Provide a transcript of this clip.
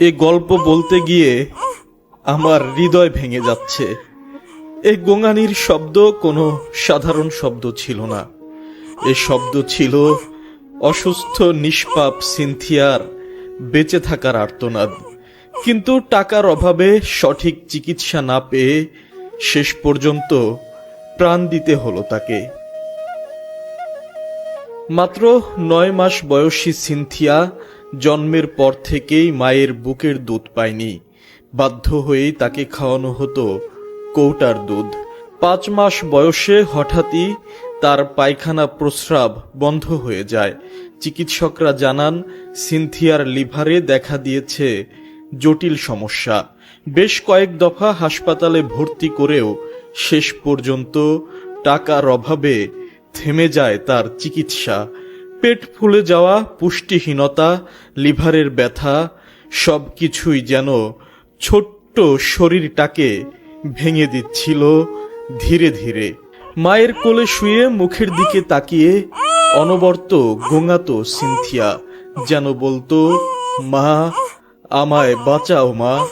এ গল্প বলতে গিয়ে আমার হৃদয় ভেঙে যাচ্ছে। এই গোঙানির শব্দ কোনো সাধারণ শব্দ ছিল না। এ শব্দ ছিল অসুস্থ, নিষ্পাপ সিনথিয়ার বেঁচে থাকার আর্তনাদ। কিন্তু টাকার অভাবে সঠিক চিকিৎসা না পেয়ে শেষ পর্যন্ত প্রাণ দিতে হলো তাকে। মাত্র নয় মাস বয়সী সিনথিয়া জন্মের পর থেকেই মায়ের বুকের দুধ পায়নি। বাধ্য হয়েই তাকে খাওয়ানো হতো কৌটার দুধ। পাঁচ মাস বয়সে হঠাৎই তার পায়খানা প্রস্রাব বন্ধ হয়ে যায়। চিকিৎসকরা জানান, সিনথিয়ার লিভারে দেখা দিয়েছে জটিল সমস্যা। বেশ কয়েক দফা হাসপাতালে ভর্তি করেও শেষ পর্যন্ত টাকার অভাবে থেমে যায় তার চিকিৎসা। পেট ফুলে যাওয়া, পুষ্টিহীনতা, লিভারের ব্যথা সব কিছুই যেন ছোট্ট শরীরটাকে ভেঙে দিচ্ছিল ধীরে ধীরে। মায়ের কোলে শুয়ে মুখের দিকে তাকিয়ে অনবর্ত গোঙাতো সিনথিয়া, যেন বলতো, মা, আমায় বাঁচাও মা।